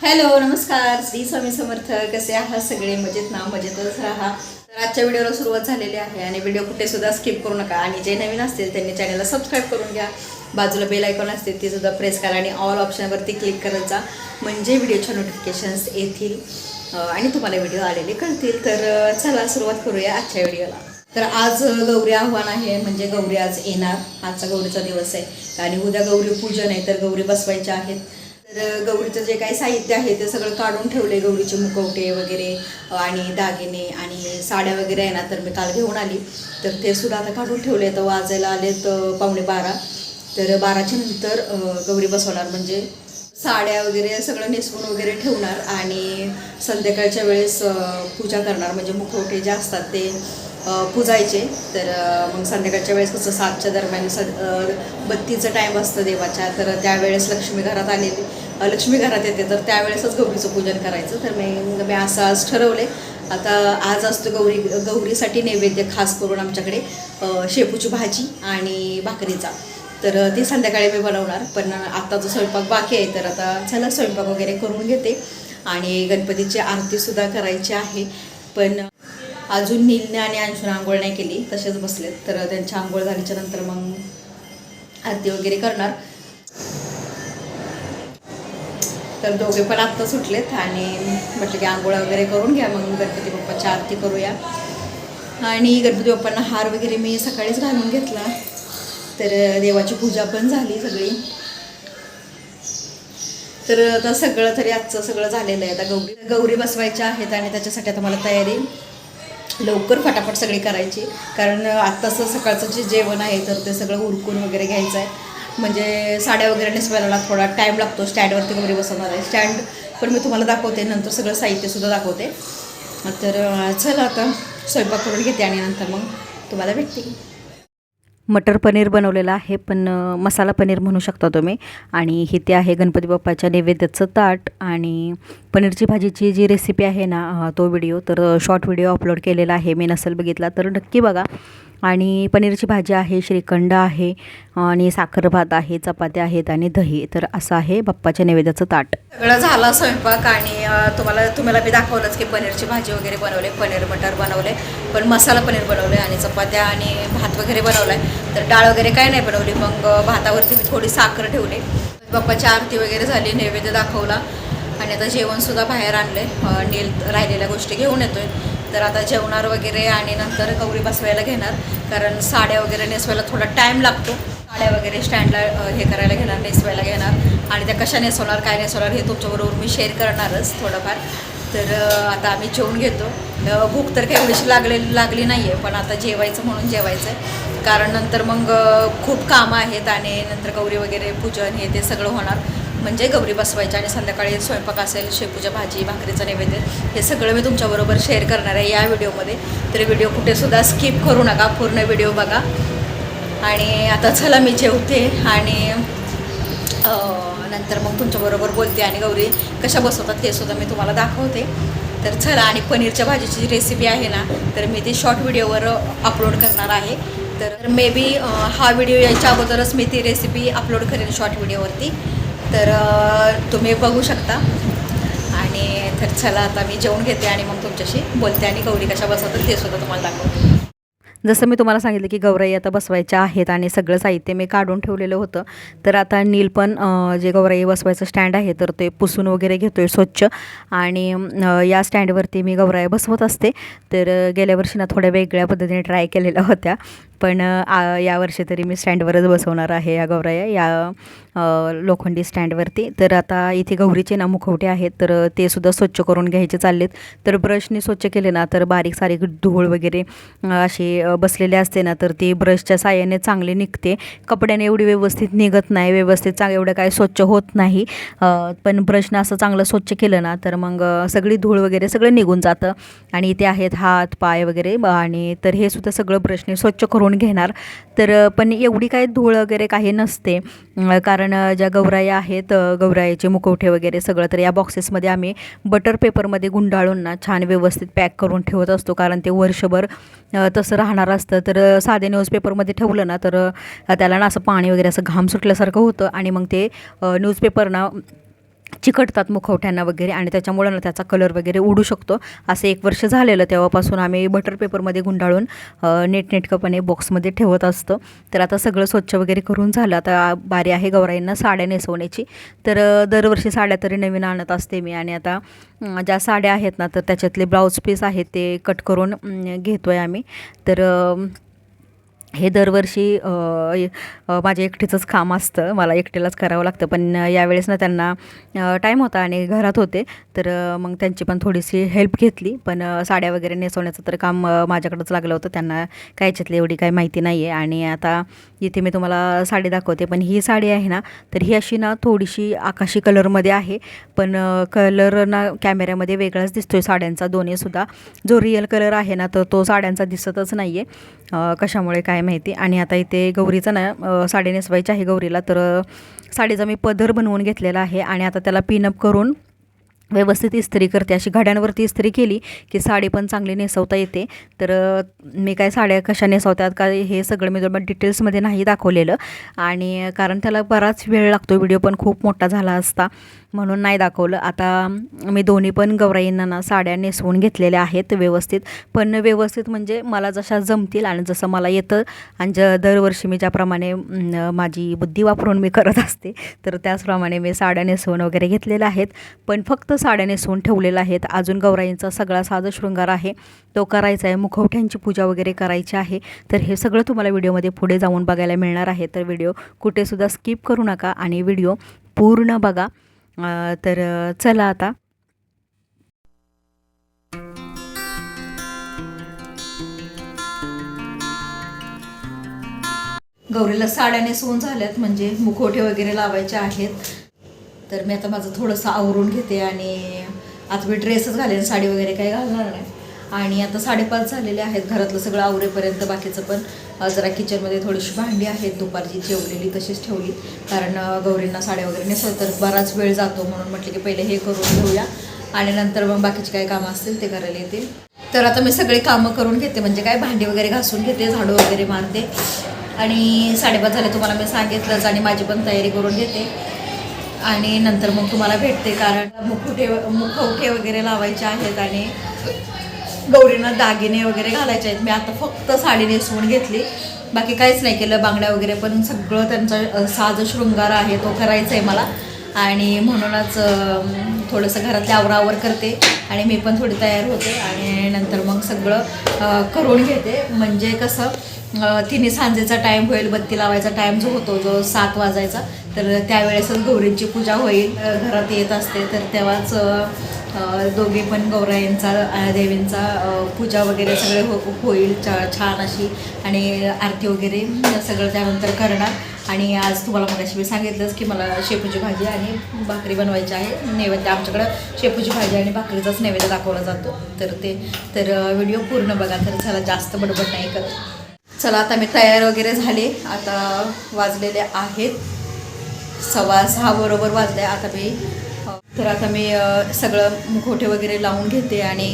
Hello नमस्कार. श्री स्वामी समर्थ. कसे आहात सगळे? मजेत ना? मजेतच राहा. तर आजच्या व्हिडिओला सुरुवात झालेली आहे आणि व्हिडिओ कुठेसुद्धा स्किप करू नका. आणि जे नवीन असतील त्यांनी चॅनलला सबस्क्राईब करून घ्या. बाजूला बेल आयकॉन असते ती सुद्धा प्रेस करा आणि ऑल ऑप्शनवरती क्लिक करत जा. म्हणजे व्हिडिओच्या नोटिफिकेशन्स येतील आणि तुम्हाला व्हिडिओ आलेले कळतील. तर चला सुरुवात करूया आजच्या व्हिडिओला. तर आज गौरी आव्हान आहे. म्हणजे गौरी आज येणार. आजचा गौरीचा दिवस आहे. आणि उद्या गौरी पूजन आहे. तर गौरी बसवायच्या आहेत. गौरीचं जे काही साहित्य आहे ते सगळं काढून ठेवले गौरीचे मुखवटे वगैरे आणि दागिने आणि साड्या वगैरे आहे ना तर मी काल घेऊन आली. तर ते सुद्धा आता काढून ठेवले. तर वाजायला आलेत पावणे बारा. तर बाराच्या नंतर गौरी बसवणार म्हणजे साड्या वगैरे सगळं नेसवून वगैरे ठेवणार आणि संध्याकाळच्या वेळेस पूजा करणार. म्हणजे मुखवटे जे असतात ते पूजायचे. तर मग संध्याकाळच्या वेळेस कसं सातच्या दरम्यान स बत्तीचं टाईम असतं देवाच्या. तर त्यावेळेस लक्ष्मी घरात आलेली. लक्ष्मी घरात येते तर त्यावेळेसच गौरीचं पूजन करायचं. तर मी म्हणजे मी असं आज ठरवले आता आज असतो गौरी गौरीसाठी नैवेद्य खास करून आमच्याकडे शेपूची भाजी आणि भाकरीचा. तर ती संध्याकाळी मी बनवणार. पण आत्ताचा स्वयंपाक बाकी आहे तर आता चला स्वयंपाक वगैरे करून घेते. आणि गणपतीची आरतीसुद्धा करायची आहे. पण अजून नीलने आणि अंशून आंघोळ नाही केली तसेच बसलेत. तर त्यांची आंघोळ झाल्याच्यानंतर मग आरती वगैरे करणार. तर दोघे पण आत्ता सुटलेत आणि म्हटलं की आंघोळ वगैरे करून घ्या मग गणपती बाप्पाची आरती करूया. आणि गणपती बाप्पांना हार वगैरे मी सकाळीच घालून घेतला. तर देवाची पूजा पण झाली सगळी. तर आता सगळं तरी आजचं सगळं झालेलं आहे. आता गौरी गौरी बसवायच्या आहेत आणि त्याच्यासाठी आता मला तयारी. लवकर फटाफट सगळी करायची. कारण आत्ताचं सकाळचं जे जेवण आहे तर ते सगळं उरकून वगैरे घ्यायचं आहे. म्हणजे साड्या वगैरे नेसवायला थोडा टाईम लागतो स्टँडवरती वगैरे बसवणार. आहे स्टँड पण मी तुम्हाला दाखवते नंतर सगळं साहित्यसुद्धा दाखवते. तर चला आता स्वयंपाक करून घेते आणि नंतर मग तुम्हाला भेटते. मटर पनीर बनवलेलं आहे पण मसाला पनीर म्हणू शकता तुम्ही. आणि इथे आहे गणपती बाप्पाच्या नैवेद्याचं ताट आणि पनीरची भाजीची जी रेसिपी आहे ना तो व्हिडिओ तर शॉर्ट व्हिडिओ अपलोड केलेला आहे मी नसेल बघितला तर नक्की बघा. आणि पनीरची भाजी आहे श्रीखंड आहे आणि साखर भात आहे चपात्या आहेत आणि दही. तर असं आहे बाप्पाच्या नैवेद्याचं ताट. सगळं झाला स्वयंपाक आणि तुम्हाला तुम्हाला मी दाखवलंच की पनीरची भाजी वगैरे बनवले पनीर मटर बनवले पण मसाला पनीर बनवले आणि चपात्या आणि भात वगैरे बनवलाय. तर डाळ वगैरे काय नाही बनवली मग भातावरती मी थोडी साखर ठेवली. बाप्पाची आरती वगैरे झाली नैवेद्य दाखवला. आणि आता जेवणसुद्धा बाहेर आणले आहे नील राहिलेल्या गोष्टी घेऊन येतोय. तर आता जेवणार वगैरे आणि नंतर गौरी बसवायला घेणार. कारण साड्या वगैरे नेसवायला थोडा टाईम लागतो. साड्या वगैरे स्टँडला हे करायला घेणार नेसवायला घेणार. आणि त्या कशा नेसवणार काय नेसवणार हे तुमच्याबरोबर मी शेअर करणारच थोडंफार. तर आता आम्ही जेवून घेतो. भूक तर काही एवढीशी लागलेली लागली नाही आहे पण आता जेवायचं म्हणून जेवायचं आहे कारण नंतर मग खूप कामं आहेत आणि नंतर गौरी वगैरे पूजन हे ते सगळं होणार. म्हणजे गौरी बसवायच्या आणि संध्याकाळी स्वयंपाक असेल शेपूच्या भाजी भाकरीचं नैवेद्य हे सगळं मी तुमच्याबरोबर शेअर करणार आहे या व्हिडिओमध्ये तर व्हिडिओ कुठेसुद्धा स्किप करू नका पूर्ण व्हिडिओ बघा. आणि आता चला मी जेवते आणि नंतर मग तुमच्याबरोबर बोलते आणि गौरी कशा बसवतात ते सुद्धा मी तुम्हाला दाखवते. तर चला आणि पनीरच्या भाजीची जी रेसिपी आहे ना तर मी ती शॉर्ट व्हिडिओवर अपलोड करणार आहे. तर मे बी हा व्हिडिओ यायच्या अगोदरच मी ती रेसिपी अपलोड करेन शॉर्ट व्हिडिओवरती तर तुम्ही बघू शकता. आणि तर चला आता मी जेवून घेते आणि मग तुमच्याशी बोलते आणि गौरी कशा बसवतात ते सुद्धा तुम्हाला दाखवते. जसं मी तुम्हाला सांगितलं की गौराई आता बसवायच्या आहेत आणि सगळं साहित्य मी काढून ठेवलेलं होतं. तर आता नील पण जे गौराई बसवायचं स्टँड आहे तर ते पुसून वगैरे घेतो आहे स्वच्छ. आणि या स्टँडवरती मी गौराई बसवत असते. तर गेल्या वर्षी ना थोड्या वेगळ्या पद्धतीने ट्राय केलेल्या होत्या. पण अ, आ- यावर्षी तरी मी स्टँडवरच बसवणार आहे या गौराया या लोखंडी स्टँडवरती. तर आता इथे गौरीचे ना मुखवटे आहेत तर ते सुद्धा स्वच्छ करून घ्यायचे चाललेत. तर ब्रशने स्वच्छ केले ना तर बारीक सारीक धूळ वगैरे अशी बसलेले असते ना तर ती ब्रशच्या साह्याने चांगले निघते. कपड्याने एवढी व्यवस्थित निघत नाही व्यवस्थित चांग एवढं काय स्वच्छ होत नाही. पण ब्रशनं असं चांगलं स्वच्छ केलं ना तर मग सगळी धूळ वगैरे सगळं निघून जातं. आणि इथे आहेत हात पाय वगैरे ब- आणि तर हे सुद्धा सगळं ब्रशने स्वच्छ करून घेणार. तर पण एवढी काय धूळ वगैरे काही नसते. कारण ज्या गौराया आहेत गौरायाचे गौराईचे वगैरे सगळं तर या बॉक्सेसमध्ये आम्ही बटर पेपरमध्ये गुंडाळून ना छान व्यवस्थित पॅक करून ठेवत असतो. कारण ते वर्षभर तसं राहणार असतं. तर साधे न्यूजपेपरमध्ये ठेवलं ना तर त्याला ना असं पाणी वगैरे असं घाम सुटल्यासारखं होतं. आणि मग ते न्यूजपेपर ना चिकटतात मुखवट्यांना वगैरे आणि त्याच्यामुळं ना त्याचा कलर वगैरे उडू शकतो. असं एक वर्ष झालेलं तेव्हापासून आम्ही बटर पेपरमध्ये गुंडाळून नेटनेटकपणे बॉक्समध्ये ठेवत असतो. तर आता सगळं स्वच्छ वगैरे करून झालं. आता बारी आहे गौराईंना साड्या नेसवण्याची. तर दरवर्षी साड्या तरी नवीन आणत असते मी. आणि आता ज्या साड्या आहेत ना तर त्याच्यातले ब्लाऊज पीस आहेत ते कट करून घेतो आहे आम्ही. तर हे दरवर्षी माझे माझ्या एकटीचंच काम असतं. मला एकटीलाच करावं लागतं. पण यावेळेस ना त्यांना टाईम होता आणि घरात होते. तर मग त्यांची पण थोडीशी हेल्प घेतली. पण साड्या वगैरे नेसवण्याचं तर काम माझ्याकडंच लागलं होतं. त्यांना काय याच्यातली एवढी काही माहिती नाही आहे आणि आता इथे मी तुम्हाला साडी दाखवते. पण ही साडी आहे ना तर ही अशी ना थोडीशी आकाशी कलरमध्ये आहे. पण कलर ना कॅमेऱ्यामध्ये वेगळाच दिसतो आहे साड्यांचा दोन्हीसुद्धा जो रिअल कलर आहे ना तर तो साड्यांचा दिसतच नाही आहे कशामुळे काय माहिती. आणि आता इथे गौरीचं ना साडी नेसवायची आहे गौरीला तर साडीचा मी पदर बनवून घेतलेला आहे आणि आता त्याला पिनअप करून व्यवस्थित इस्त्री करते. अशी घड्यांवरती इस्त्री केली की साडी पण चांगली नेसवता येते. तर मी काय साड्या कशा नेसवतात का हे सगळं मी तुम्हाला डिटेल्समध्ये नाही दाखवलेलं. आणि कारण त्याला बराच वेळ लागतो व्हिडिओ पण खूप मोठा झाला असता. म्हणून नाही दाखवलं. आता मी दोन्ही पण गौराईंना ना साड्या नेसवून घेतलेल्या आहेत व्यवस्थित. पण व्यवस्थित म्हणजे मला जशा जमतील आणि जसं मला येतं आणि ज दरवर्षी मी ज्याप्रमाणे माझी बुद्धी वापरून मी करत असते तर त्याचप्रमाणे मी साड्या नेसवून वगैरे घेतलेल्या आहेत. पण फक्त साड्या नेसवून ठेवलेल्या आहेत. अजून गौराईंचा सगळा साज शृंगार आहे. तो करायचा आहे. मुखवट्यांची पूजा वगैरे करायची आहे. तर हे सगळं तुम्हाला व्हिडिओमध्ये पुढे जाऊन बघायला मिळणार आहे. तर व्हिडिओ कुठेसुद्धा स्किप करू नका आणि व्हिडिओ पूर्ण बघा. तर चला आता. गौरीला साड्या नेसवून झाल्यात म्हणजे मुखोटे वगैरे लावायचे आहेत. तर मी आता माझं थोडंसं आवरून घेते आणि आता मी ड्रेसच घालेन साडी वगैरे काही घालणार नाही. आणि आता साडेपाच झालेले आहेत. घरातलं सगळं आवरेपर्यंत बाकीचं पण जरा किचनमध्ये थोडीशी भांडी आहेत. दुपारची जेवलेली तशीच ठेवली. कारण गौरींना साड्या वगैरे नसेल तर बराच वेळ जातो म्हणून म्हटलं की पहिले हे करून घेऊया. आणि नंतर मग बाकीची काही कामं असतील ते करायला येतील. तर आता मी सगळे कामं करून घेते. म्हणजे काय भांडी वगैरे घासून घेते झाडू वगैरे मारते. आणि साडेपाच झाले तुम्हाला मी सांगितलंच आणि माझी पण तयारी करून घेते. आणि नंतर मग तुम्हाला भेटते कारण मुखुटे मुखवटे वगैरे लावायचे आहेत आणि गौरीनं दागिने वगैरे घालायचे आहेत. मी आता फक्त साडी नेसवून घेतली. बाकी काहीच नाही केलं. बांगड्या वगैरे पण सगळं त्यांचा साज शृंगार आहे तो करायचा आहे मला. आणि म्हणूनच थोडंसं घरातल्या आवरावर करते. आणि मी पण थोडी तयार होते. आणि नंतर मग सगळं करून घेते. म्हणजे कसं तिने सांजेचा टाईम होईल बत्ती लावायचा टाईम जो होतो जो सात वाजायचा. तर त्यावेळेसच गौरींची पूजा होईल. घरात येत असते तर तेव्हाच दोघे पण गौराईंचा देवींचा पूजा वगैरे सगळे हो होईल छा छान अशी आणि आरती वगैरे सगळं त्यानंतर करणार. आणि आज तुम्हाला मगाशी मी सांगितलंच की मला शेपूची भाजी आणि भाकरी बनवायची आहे. नैवेद्य आमच्याकडं शेपूची भाजी आणि भाकरीचाच नैवेद्य दाखवला जातो. तर ते तर व्हिडिओ पूर्ण बघा तर चला जास्त बडबड नाही करत. चला आता मी तयार वगैरे झाले. आता वाजलेले आहेत. सव्वा सहा बरोबर वाजले. आता मी तर आता मी सगळं मुखोटे वगैरे लावून घेते आणि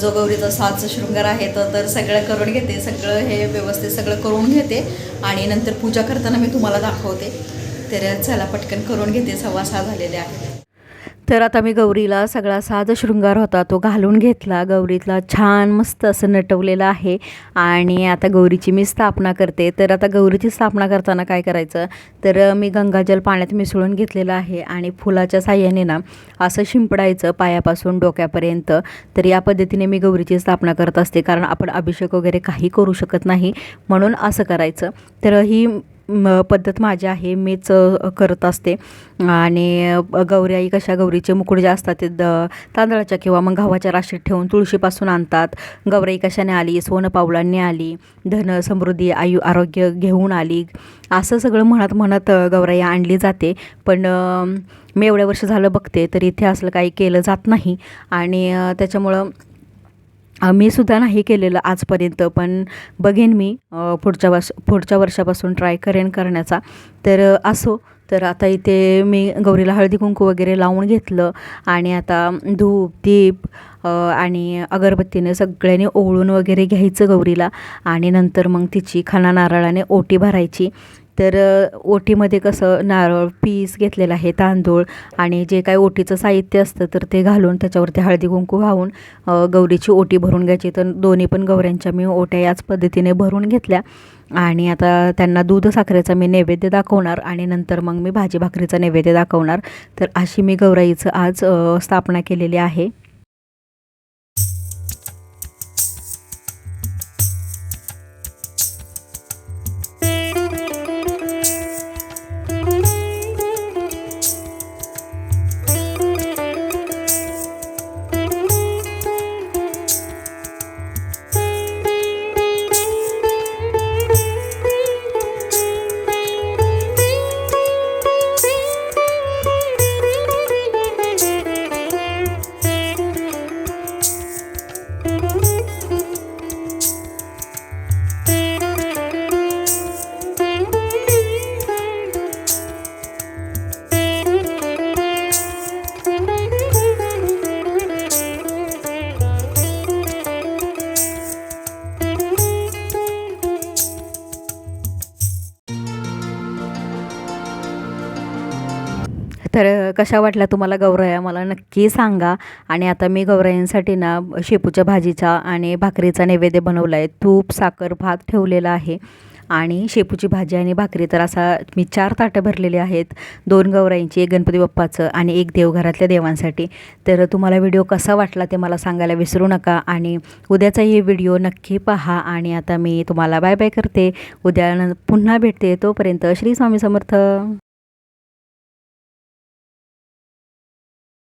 जो गौरीचा साज शृंगार आहे तो तर सगळं करून घेते सगळं हे व्यवस्थित सगळं करून घेते आणि नंतर पूजा करताना मी तुम्हाला दाखवते. तर चला पटकन करून घेते सव्वा सहा झालेले आहेत तर आता मी गौरीला सगळा साज शृंगार होता तो घालून घेतला. गौरीतला छान मस्त असं नटवलेलं आहे. आणि आता गौरीची मी स्थापना करते. तर आता गौरीची स्थापना करताना काय करायचं? तर मी गंगाजल पाण्यात मिसळून घेतलेलं आहे आणि फुलाच्या साह्याने ना असं शिंपडायचं पायापासून डोक्यापर्यंत. तर या पद्धतीने मी गौरीची स्थापना करत असते. कारण आपण अभिषेक वगैरे काही करू शकत नाही. म्हणून असं करायचं. तर ही म पद्धत माझी आहे मीच करत असते. आणि गौऱ्याई कशा गौरीचे मुकुट जे असतात ते द तांदळाच्या किंवा मग गव्हाच्या राशीत ठेवून तुळशीपासून आणतात. गौराई कशाने आली? सोनं पावलांनी आली. धन समृद्धी आयु आरोग्य घेऊन आली. असं सगळं म्हणत म्हणत गौराई आणली जाते. पण मी एवढ्या वर्ष झालं बघते तर इथे असलं काही केलं जात नाही. आणि त्याच्यामुळं मी सुद्धा नाही केलेलं आजपर्यंत पण बघेन मी पुढच्या वर्ष पुढच्या वर्षापासून ट्राय करेन करण्याचा. तर असो. तर आता इथे मी गौरीला हळदी कुंकू वगैरे लावून घेतलं आणि आता धूप दीप आणि अगरबत्तीने सगळ्यांनी ओवळून वगैरे घ्यायचं गौरीला आणि नंतर मग तिची खाना नारळाने ओटी भरायची. तर ओटीमध्ये कसं नारळ पीस घेतलेलं आहे तांदूळ आणि जे काय ओटीचं साहित्य असतं तर ते घालून त्याच्यावरती हळदी कुंकू वाहून गौरीची ओटी भरून घ्यायची. तर दोन्ही पण गौऱ्यांच्या मी ओट्या याच पद्धतीने भरून घेतल्या आणि आता त्यांना दूध साखरेचा मी नैवेद्य दाखवणार आणि नंतर मग मी भाजी भाकरीचा नैवेद्य दाखवणार. तर अशी मी गौराईचं आज स्थापना केलेली आहे. कशा वाटल्या तुम्हाला गौराया? मला नक्की सांगा. आणि आता मी गौरायांसाठी ना शेपूच्या भाजीचा आणि भाकरीचा नैवेद्य बनवला आहे तूप साखर भात ठेवलेला आहे. आणि शेपूची भाजी आणि भाकरी तर असा मी चार ताटं भरलेले आहेत. दोन गौराईंची एक गणपती बाप्पाचं आणि एक देवघरातल्या देवांसाठी. तर तुम्हाला व्हिडिओ कसा वाटला ते मला सांगायला विसरू नका. आणि उद्याचाही व्हिडिओ नक्की पहा. आणि आता मी तुम्हाला बाय बाय करते. उद्या पुन्हा भेटते. तोपर्यंत श्री स्वामी समर्थ.